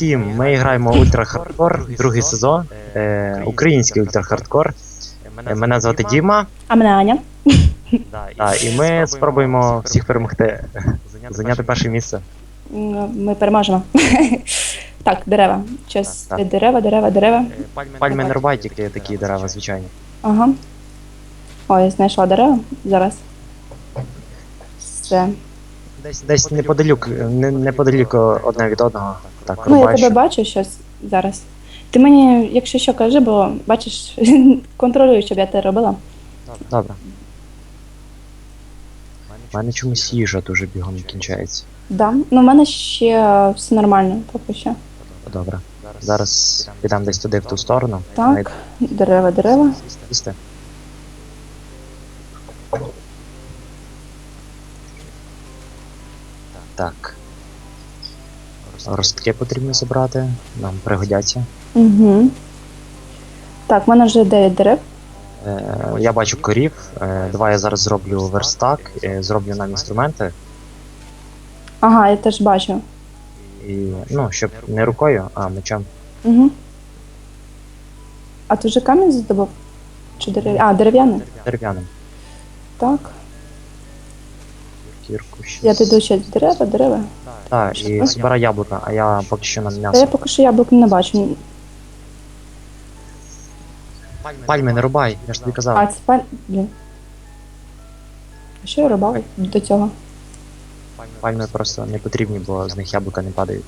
Всім! Ми граємо Ультра Хардкор, другий сезон, е, український Ультра Хардкор. Е, Мене звати Діма, А мене Аня. та, і ми спробуємо всіх перемогти, зайняти перше місце. Ми переможемо. так, дерева. Щас Так, так. дерева, дерева, дерева. Пальми не рубай, тільки такі дерева, звичайно. Ага. О, я знайшла дерева. Зараз. Все. Десь, десь неподалік, не, неподалік одне від одного. Так, Ну, я рубай, тебе бачу щось зараз. Ти мені, якщо що, кажи, бо бачиш, контролюю, щоб я те робила. Добре. У мене чомусь їжа дуже бігом кінчається. Да. Ну, в мене ще все нормально, поки що. Добре. Зараз підемо десь туди в ту сторону. Так, дерева, дерева. Їсти. Ростки потрібно забрати, нам пригодяться. Угу. Так, в мене вже 9 дерев. Е, я бачу корів. Е, давай я зараз зроблю верстак, е, зроблю нам інструменти. Ага, я теж бачу. І, ну, щоб не рукою, а мечем. Угу. А ти вже камінь здобув? Чи дерев... А, дерев'яний? Дерев'яним. Так. Кірку ще. Я піду ще дерева, дерева. Так, і збирай яблука, а я поки що на Та я м'ясо. поки що яблук не бачу. Пальми не рубай, я ж тобі казав. А, це паль... Блін. А що я рубала до цього? Пальми просто не потрібні, бо з них яблука не падають.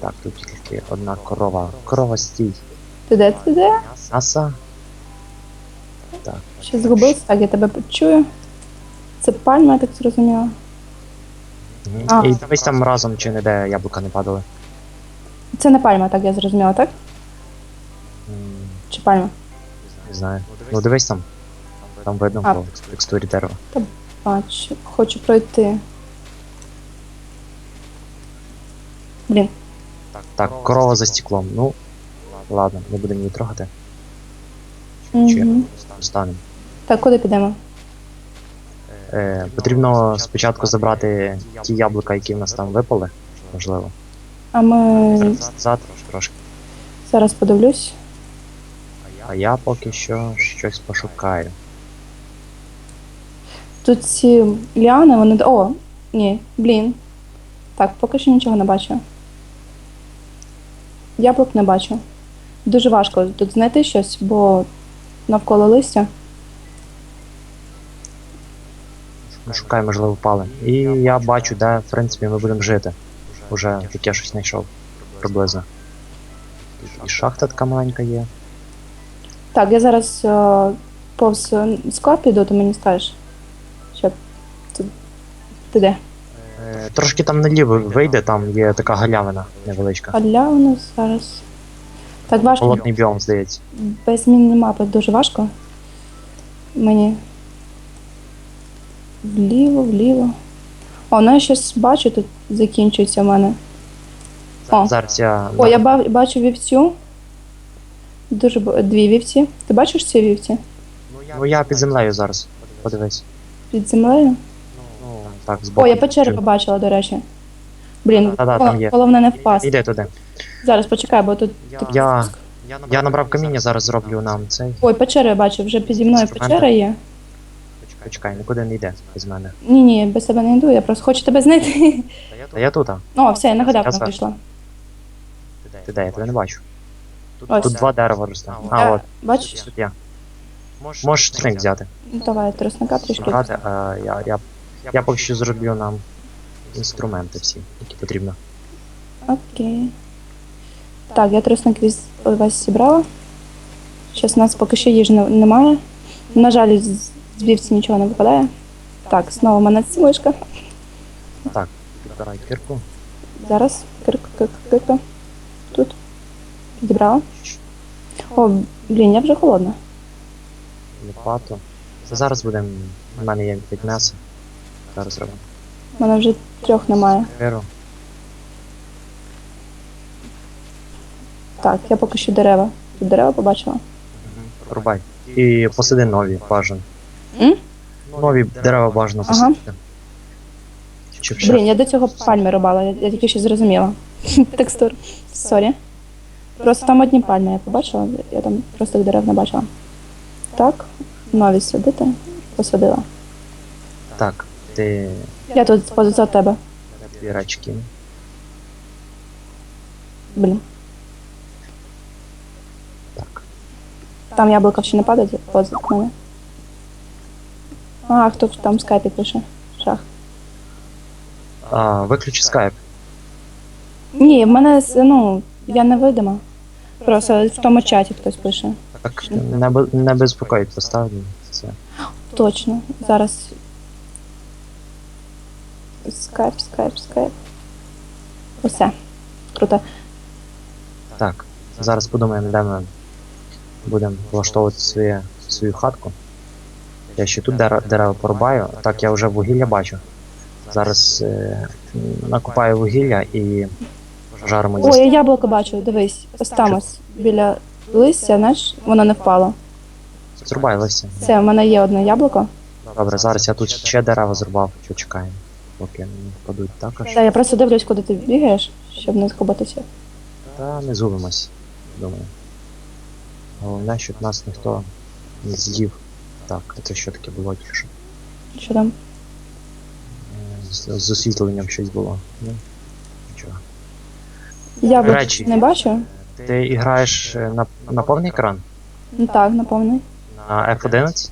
Так, тут тільки одна корова. Корова стій. Ти де? Ти де? Аса. Ще згубився? Так, я тебе почую. Це пальма, я так зрозуміла. А. І дивись там разом чи не де яблука не падали. Це не пальма, так я зрозуміла, так? М, Чи пальма? Не знаю. Ну дивись там. Там видно А. по текстурі дерева. Бачу. Хочу пройти. Блін. Так, корова за стеклом. Ну, ладно, не будемо її трогати. Чи Угу. встанемо. Так, куди підемо? Е, потрібно спочатку забрати ті яблука, які в нас там випали, можливо. А ми Назад трошки. зараз подивлюсь. А я поки що щось пошукаю. Тут ці ліани, вони. О, ні, блін. Так, поки що нічого не бачу. Яблук не бачу. Дуже важко тут знайти щось, бо навколо листя. Ну, Шукаю, можливо, впали. І я бачу, де, в принципі, ми будемо жити. Уже таке щось знайшов приблизно. І шахта така маленька є. Так, я зараз е, повз склад піду, ти мені скажеш. Щоб. Ти, ти де? Е, трошки там наліво вийде, там є така галявина невеличка. Галявину зараз. Так важко. Холодний біом, здається. Без міні-мапи дуже важко. Мені. Вліво, вліво. О, ну я щось бачу, тут закінчується в мене. О, Зараз я. О, я ба- бачу вівцю. Дуже дві вівці. Ти бачиш ці вівці? Ну я під землею зараз. Подивись. Під землею? Ну, так, збоку. О, я печери побачила, до речі. Блін, Да-да, там є. головне не впасти. Іди туди. Зараз почекай, бо тут. типу, Я, я набрав каміння, зараз зроблю нам цей. Ой, печери я бачу, вже піді мною Інструменти. печера є. Почекай, нікуди не йде без мене. Ні, ні, без тебе не йду, я просто хочу тебе знайти. Та я тут. О, все, я там зараз. прийшла. Ти де, я тебе не бачу. Ось. Тут два дерева росте. А, от, Бачиш? тут я. Можеш тринк взяти. Давай, тростника трішки. Брати, а я, я, я поки що зроблю нам інструменти всі, які потрібно. Окей. Так, я тросник віз весь зібрала. Зараз у нас поки що їжі немає. На жаль, з вівці нічого не випадає. Так, знову в мене мишка. Підбирай кирку. Зараз кирка, кирка, кирка. Тут. Підібрала. О, блін, я вже холодна. лопату. Зараз будемо. У мене є від м'яса. Зараз зробимо. У мене вже трьох немає. Киру. Так, я поки що дерева. Тут дерева побачила. Рубай. І посади нові, бажано. М? Нові дерева бажано Ага. посадити. Ще? Блін, я до цього пальми рубала, я, я тільки що зрозуміла. текстур. Сорі. Просто там одні пальми я побачила, я там просто дерев не бачила. Так, нові садити, посадила. Так, ти Я тут поза тебе. дві. Блін. Так. Там яблука ще не падають поза мене. А, хто там в скайпі пише? Шах. А, виключи скайп. Ні, в мене с- ну, я не видима. Просто в тому чаті хтось пише. Так, не, бе- не безпокоїть, поставлю. Це. Точно. Зараз. Скайп, скайп, скайп. Усе. Круто. Так, зараз подумаємо, де ми будемо влаштовувати своє, свою хатку. Я ще тут дерева, порубаю. Так, я вже вугілля бачу. Зараз е, накопаю вугілля і жаримо Ой, дійсно. я яблуко бачу, дивись. Ось там ось. Біля листя, знаєш, воно не впало. Зрубай листя. Все, в мене є одне яблуко. Добре, зараз я тут ще дерева зрубав, почекаємо. Поки не впадуть також. Та я просто дивлюсь, куди ти бігаєш, щоб не згубитися. Та не згубимось, думаю. Головне, щоб нас ніхто не з'їв. Так, це що таке було тільки що? Там? З, з освітленням щось було. Ну, нічого. Яблуко Речі. не бачу. Ти граєш е, на, на повний екран? Ну так, наповний. На F11?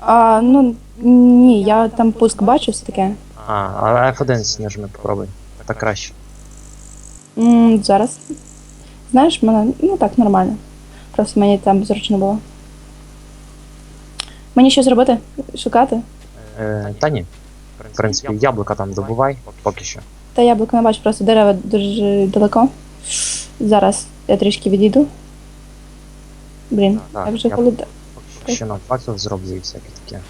А, ну ні, я там пуск бачу все таке. А, а F11 нажми попробуй. Так краще. М, зараз. Знаєш, мене, ну так, нормально. Просто мені там зручно було. Мені що зробити? Шукати? Е, та ні. В принципі, яблука там добувай, поки що. Та яблуко не бачу, просто дерева дуже далеко. Зараз я трішки відійду. Блін, Так, я вже я- холода. Ще на факел зроблю і всяке таке.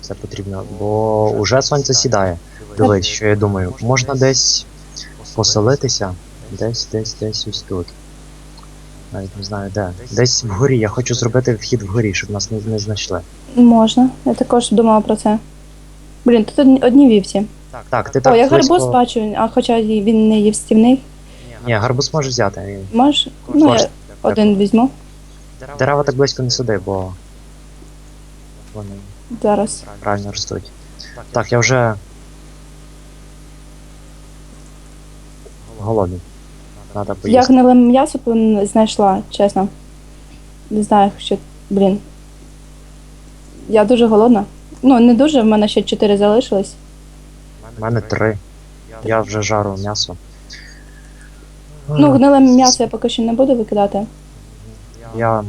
Це потрібно, бо уже сонце сідає. Дивись, що я думаю, можна десь поселитися, десь, десь, десь ось тут. Навіть не знаю де. Десь вгорі. Я хочу зробити вхід вгорі, щоб нас не, не знайшли. Можна. Я також думала про це. Блін, тут одні- одні вівці. Так, ти так О, я близько- гарбуз бачу, а хоча й він не їстівний. Ні, гарбуз можеш взяти. Він... Можеш? Ну, я один візьму. Дерева так близько не сади, бо вони Зараз. правильно ростуть. Так, я вже голодний. Надо Я гниле м'ясо знайшла, чесно. Не знаю, що. Блін. Я дуже голодна. Ну, не дуже, в мене ще чотири залишилось. У мене три. Я вже жару м'ясо. Ну, гниле м'ясо я поки що не буду викидати. Я,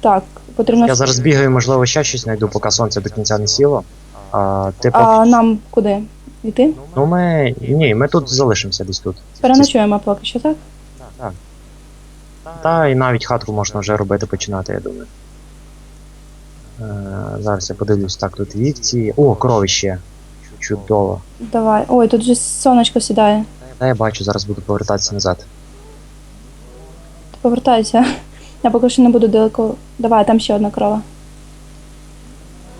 Так, потрібно. я зараз бігаю, можливо, ще щось знайду, поки сонце до кінця не сіло. А ти поки. А нам куди? Йти? Ну ми. Ні, ми тут залишимося десь тут. Переночуємо поки що, так? Так. Та і навіть хатку можна вже робити починати, я думаю. Е, зараз я подивлюсь, так, тут вівці. О, корови ще. Чудово. Давай. Ой, тут же сонечко сідає. Та я бачу, зараз буду повертатися назад. Ти повертайся. Я поки що не буду далеко. Давай, там ще одна крова.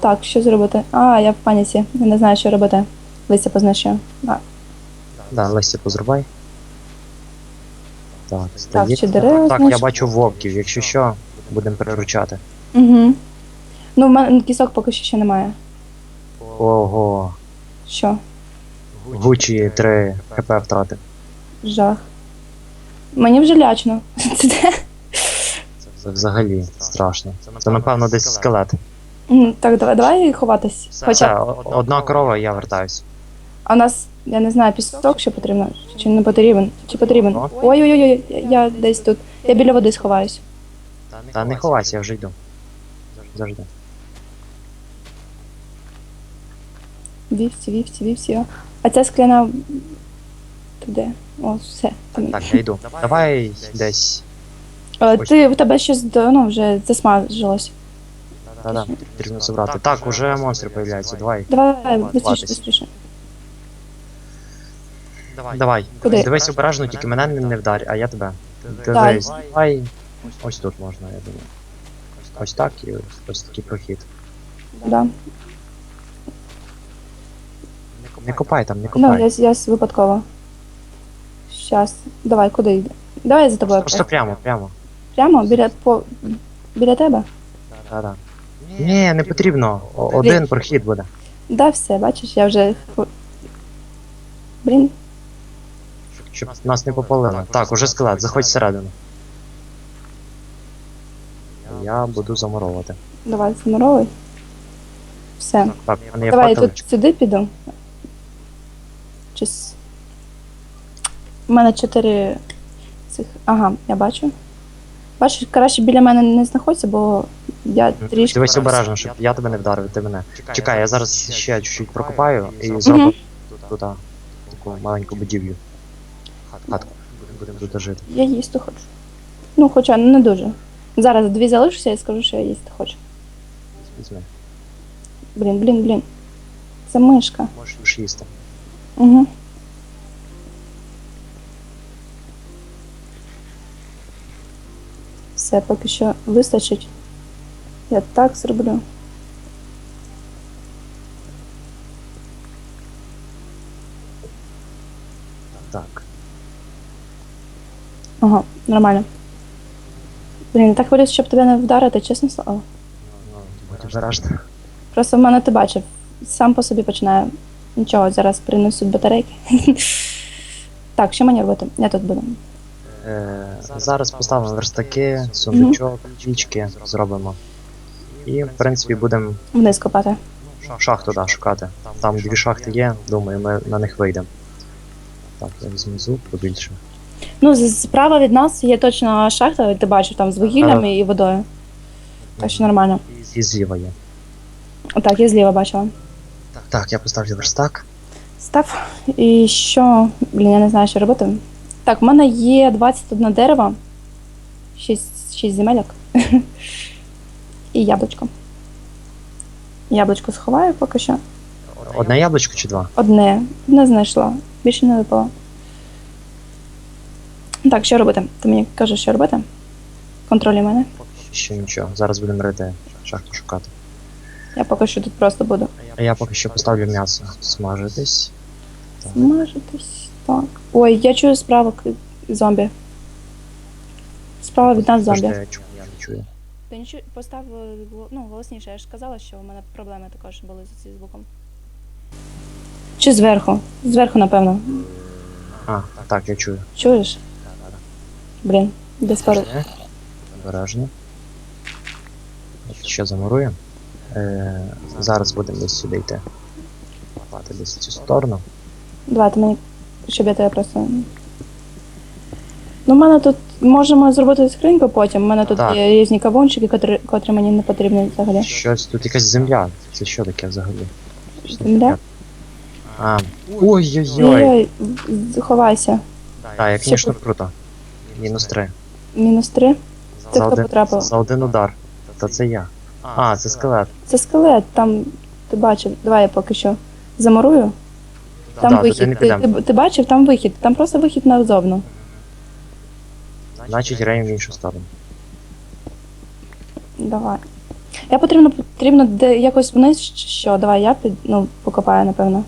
Так, що зробити? А, я в паніці. Я не знаю, що робити. Листя позначаю. А, Да, листя позрубай. Так, здається. ще дерева, Так, я значить. бачу вовків. Якщо що, будемо переручати. Угу. Ну, в мене кісок поки що ще немає. Ого. Що? Гучі 3 хп втратив. Жах. Мені вже лячно. Це де? Це взагалі страшно. Це напевно десь скелет. Так, давай, давай ховатись. Все, Хоча о- одна корова, я вертаюсь. А у нас, я не знаю, пісок ще потрібно, чи не потрібен, чи потрібен. Ой-ой-ой, я- я десь тут. Я біля води сховаюсь. Та не ховайся, я вже йду. Завжди. Вівці, вівці, вівці. А ця скляна. Ти де? О, все. Так, я йду. Давай десь. Ось. Ти в тебе щось ну, вже засмажилось. Та-да, потрібно забрати. Так, уже монстри появляються, давай. Давай, быстріше, быстріше. Давай. Куди? Дивись обережно, тільки мене не, не вдарь, а я тебе. Дивись, давай. Ось тут можна, я думаю. Ось так і ось, ось такий прохід. Да. Не копай там, не Ну, копай. я, я с- випадково. Щас. Давай, куди йде? Давай я за тобою. Просто прямо, прямо. Прямо біля по біля тебе? Да-да. Ні, не потрібно. О- Один прохід буде. Да, все, бачиш, я вже. Блін, Щоб нас не попалило. Так, уже скелет, заходь всередину. Я буду замуровувати. давай замуровуй. Все. Так, в мене є Давай я тут сюди піду. Чи... с- У мене чотири цих. Ага, я бачу. Бачиш, краще біля мене не знаходься, бо я трішки. Дивись обережно, щоб я тебе не вдарив, ти мене. Чекай, я зараз ще чуть-чуть прокопаю і зроблю Мгм. тут а, таку маленьку будівлю. Хатку. Будемо тут жити. Я їсти хочу. Ну, хоча не дуже. Зараз дві залишуся і скажу, що я їсти хочу. Візьми. Блін, блін, блін. Це мишка. Можеш їсти. Угу. Все, поки що вистачить. Я так зроблю. Ага, нормально. Блін, так хвилююсь, щоб тебе не вдарити, чесне слово. Просто в мене ти бачив. Сам по собі починає. Нічого, зараз принесуть батарейки. так, що мені робити? Я тут буду. Е, зараз поставимо верстаки, сундучок, пічки зробимо. І, в принципі, будемо Вниз копати. шахту да, шукати. Там дві шахти є, думаю, ми на них вийдемо. Так, я візьму звук побільше. Ну, з- справа від нас є точно шахта, ти бачив там з вугіллями і водою. Так що нормально. І зліва є. Так, я зліва бачила. Так, я поставлю верстак. Став. І що? Блін, я не знаю, що робити. Так, в мене є 21 дерево, 6, 6 земельок. І яблучко. Яблучко сховаю поки що. Одне яблучко чи два? Одне. Одне знайшла. Більше не випало. Так, що робити? Ти мені кажеш, що робити? Контролюй мене. Ще нічого. Зараз будемо рити шахту шукати. Я поки що тут просто буду. А я поки що поставлю м'ясо смажитись. Так. Смажитись. Так. Ой, я чую справа зомбі. Справа від нас зомбі. Я чую, я не чую. Ти нічого постав е, ну, голосніше, я ж казала, що у мене проблеми також були з цим звуком. Чи зверху? Зверху, напевно. А, так, я чую. Чуєш? Блін, десь пару. Обережно. Обережно. Ще замуруємо. Е, зараз будемо десь сюди йти. Лапати десь в цю сторону. Давайте мені, щоб я тебе просто. Ну, в мене тут можемо зробити скриньку потім. У мене тут Так. є різні кавунчики, котрі, котрі мені не потрібні взагалі. Щось тут якась земля. Це що таке взагалі? Земля? А, ой-ой-ой. Ой-ой, заховайся. Так, як Ще звісно круто. Мінус три. Мінус три. Це За хто один, потрапив? за один удар. Та це я. А, це скелет. Це скелет, там ти бачив. Давай я поки що замурую. Там Да, вихід. Ти, ти, ти бачив, там вихід. Там просто вихід назовну. Значить, граємо в іншу сторону. Давай. Я потрібно потрібно де якось вниз, що? Давай я під, ну, покопаю, напевно.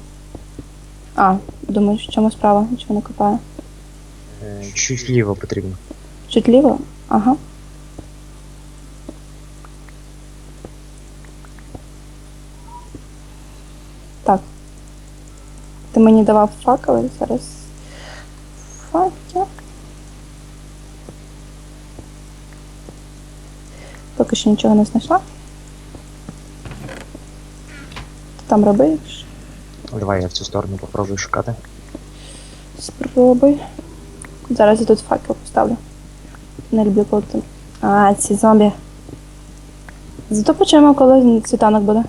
А, думаю, в чому справа? Нічого не копаю. Чуть ліво потрібно. Чуть ліво? Ага. Так. Ти мені давав факели зараз. Факел. Поки що нічого не знайшла. Ти там робиш? Давай я в цю сторону попробую шукати. Спробуй. Зараз я тут факел поставлю. Не люблю коли там. А, ці зомбі. Зато почнемо, коли світанок буде.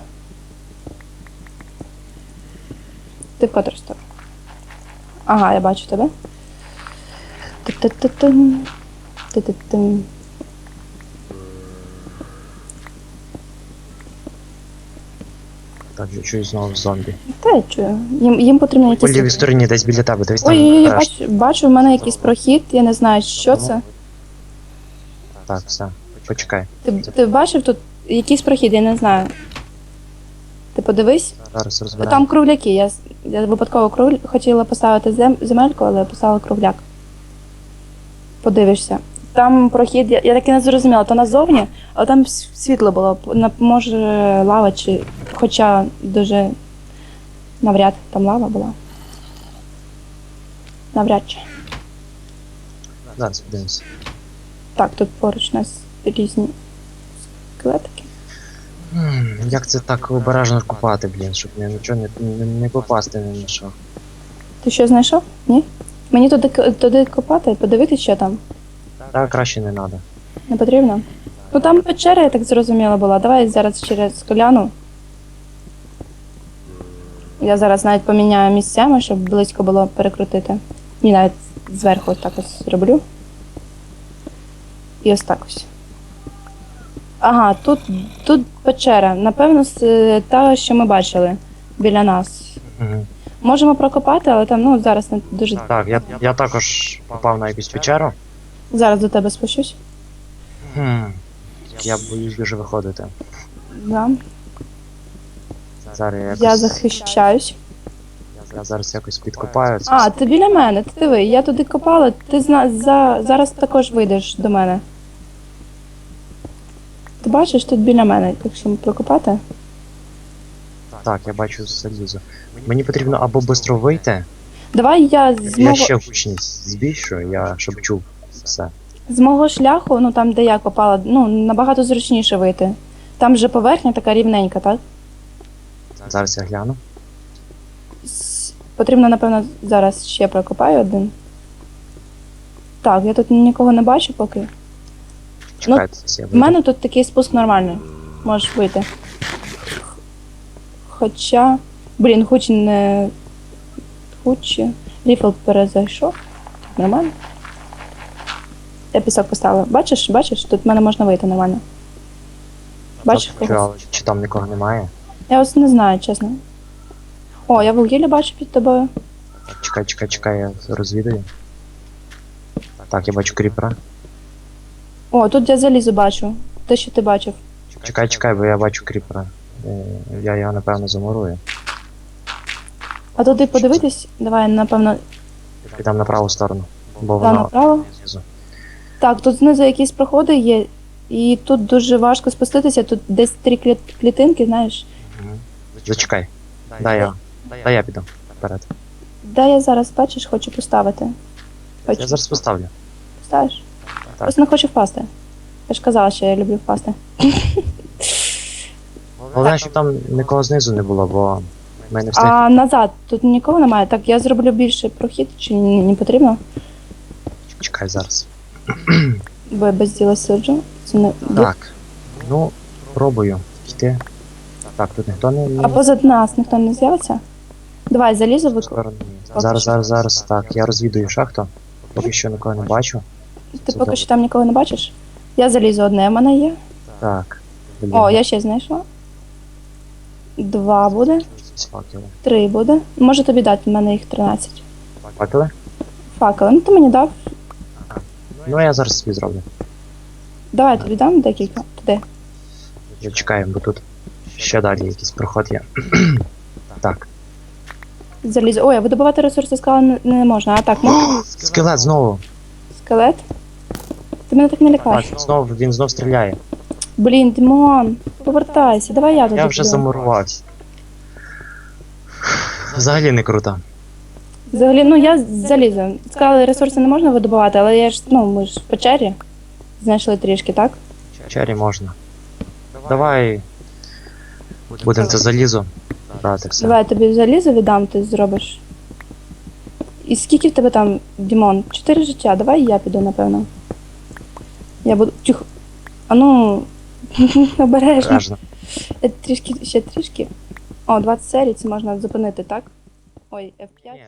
Ти в котру сторону? Ага, я бачу тебе. Ти-ти-ти-тим. Ти-ти-тим. Так, я чую знову зомбі. Та я чую. Їм, їм потрібно По якісь. лівій стороні десь біля тебе, там. Ой, ой, ой, краш. бачу, бачу, в мене якийсь прохід, я не знаю, що це. Так, все. Почекай. Ти, ти бачив тут якийсь прохід, я не знаю. Ти подивись, Зараз розберемо. там кругляки. Я, я випадково круг... хотіла поставити зем... земельку, але поставила кругляк. подивишся. Там прохід, я, я так і не зрозуміла, то назовні, але там с- світло було. На- Може лава чи. Хоча дуже навряд там лава була. Навряд чи. Зараз подивимося. Так, тут поруч у нас різні скелетики. М, Як це так обережно купати, блін, щоб не, нічого не, не, не попасти ні на що. Ти що знайшов? Ні? Мені туди, к- туди копати, подивитись, що там. Так краще не треба. Не потрібно? Ну там печера, я так зрозуміла, була. Давай зараз через коляну. Я зараз навіть поміняю місцями, щоб близько було перекрутити. І навіть зверху так ось зроблю. І ось так ось. Ага, тут, тут печера. Напевно, е, та, що ми бачили біля нас. Угу. Можемо прокопати, але там ну, зараз не дуже. Так, я, я також попав на якусь печеру. Зараз до тебе спущусь. Хм. Я боюсь дуже виходити. Да. Зараз я якось, Я захищаюсь. я зараз якось підкопаю. А, ти біля мене, ти диви, я туди копала, ти зна... за... зараз також вийдеш до мене. Ти бачиш тут біля мене, якщо прокопати? Так, я бачу залізо. Мені потрібно або швидко вийти, Давай я з я мого, ще гучність збільшую, я щоб чув все. з мого шляху, ну там, де я копала, ну набагато зручніше вийти. Там же поверхня така рівненька, так? Зараз я гляну. Потрібно, напевно, зараз ще прокопаю один. Так, я тут нікого не бачу поки. Чекайте, зараз я У мене тут такий спуск нормальний. Можеш вийти. Хоча. Блін, хуч не. Хуч. Ріфл перезайшов. Нормально. Я пісок поставила. Бачиш, бачиш, тут в мене можна вийти нормально. Бачиш Чи, чи там нікого немає? Я ось не знаю, чесно. О, я вугілля бачу під тобою. Чекай, чекай, чекай, я розвідаю. Так, я бачу кріпера. О, тут я залізо бачу. Те, що ти бачив. Чекай, чекай, бо я бачу кріпера. Е, Я його напевно замурую. А туди подивитись, давай, напевно, Підам на праву сторону. Бо та воно направо. знизу. Так, тут знизу якісь проходи є, і тут дуже важко спуститися, тут десь три кліт- клітинки, знаєш. Мгм. Зачекай. Дай я. Дай я піду вперед. Де я зараз, бачиш, хочу поставити. Хочу. Я зараз поставлю. Поставиш? Так. Просто не хочу впасти. Я ж казала, що я люблю впасти. Головне, щоб там нікого знизу не було, бо ми не встигли. А назад тут нікого немає. Так, я зроблю більше прохід, чи ні, не потрібно, Чекай зараз. бо я без діла сиджу. Це не... Так. Ну, пробую йти. Так, тут ніхто не. А позад нас ніхто не з'явиться? Давай, залізу. Сторони. Зараз, зараз, зараз. Так, я розвідую шахту. Поки що нікого не бачу. Ти поки що там нікого не бачиш? Я залізу одне, в мене є. Так. Блін, О, я ще знайшла. Два буде, три буде. Можу тобі дати, в мене їх 13. Факели? Факели. Ну ти мені дав. Ну я зараз собі зроблю. Давай тобі дам декілька. Туди. Зачекаємо, бо тут ще далі якийсь проход є. так. Залізу. Ой, а видобувати ресурси скали не, не можна. А так, можна? Скелет знову. Скелет. Ти мене так не лякаєш. Так, знов, він знов стріляє. Блін, Димон, повертайся, давай я туди. Я вже піду. замурувався. Взагалі не круто. Взагалі, ну я залізу. Скали ресурси не можна видобувати, але я ж, ну, ми ж в печері знайшли трішки, так? Чері можна. Давай. Будемо це залізо брати все. Давай я тобі залізо віддам, ти зробиш. І скільки в тебе там, Дімон? Чотири життя, давай я піду, напевно. Я буду. Тихо. А ну. Обережно. Е, Трішки, ще трішки. О, 20 серій, це можна зупинити, так? Ой, F5. Ні,